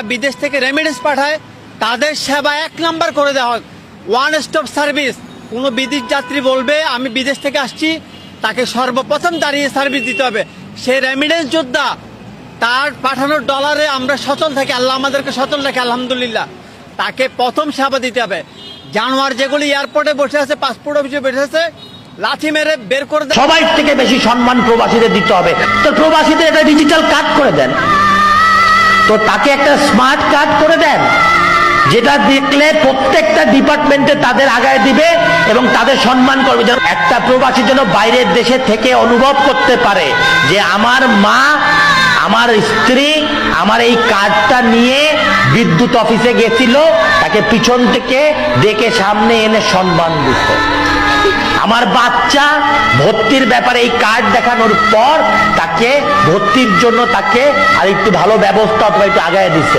যারা বিদেশ থেকে রেমিডেন্স পাঠায়, তাদের সেবা এক নাম্বার করে দেওয়া হয়। ওয়ান স্টপ সার্ভিস কোনো বিদেশ যাত্রী বলবে, আমি বিদেশ থেকে আসছি। তাকে সর্বপ্রথম দাঁড়িয়ে সার্ভিস দিতে হবে। সে রেমিডেন্স যোদ্ধা, তার পাঠানোর ডলারে আমরা সচল থাকি। আল্লাহ আমাদেরকে সচল রাখে, আলহামদুলিল্লাহ। তাকে প্রথম সেবা দিতে হবে। জানোয়ার যেগুলি এয়ারপোর্টে বসে আছে পাসপোর্ট অফিসে বসে আছে, লাথি মেরে বের করে সবাই থেকে বেশি সম্মান প্রবাসীদের দিতে হবে। তো প্রবাসীদের এটা ডিজিটাল কার্ড করে দেন। তো তাকে একটা স্মার্ট কার্ড করে দেন, যেটা দেখলে প্রত্যেকটা ডিপার্টমেন্টে তাদের আগায় দিবে এবং তাদের সম্মান করবে। যেন একটা প্রবাসী যেন বাইরের দেশে থেকে অনুভব করতে পারে যে আমার মা, আমার স্ত্রী, আমার এই কার্ডটা নিয়ে বিদ্যুৎ অফিসে গেছিল, তাকে পিছন থেকে ডেকে সামনে এনে সম্মান দিত আমার বাচ্চা ভর্তির ব্যাপারে এই কার্ড দেখানোর পর তাকে ভর্তির জন্য তাকে আর একটু ভালো ব্যবস্থা অথবা একটু আগায় দিচ্ছেন।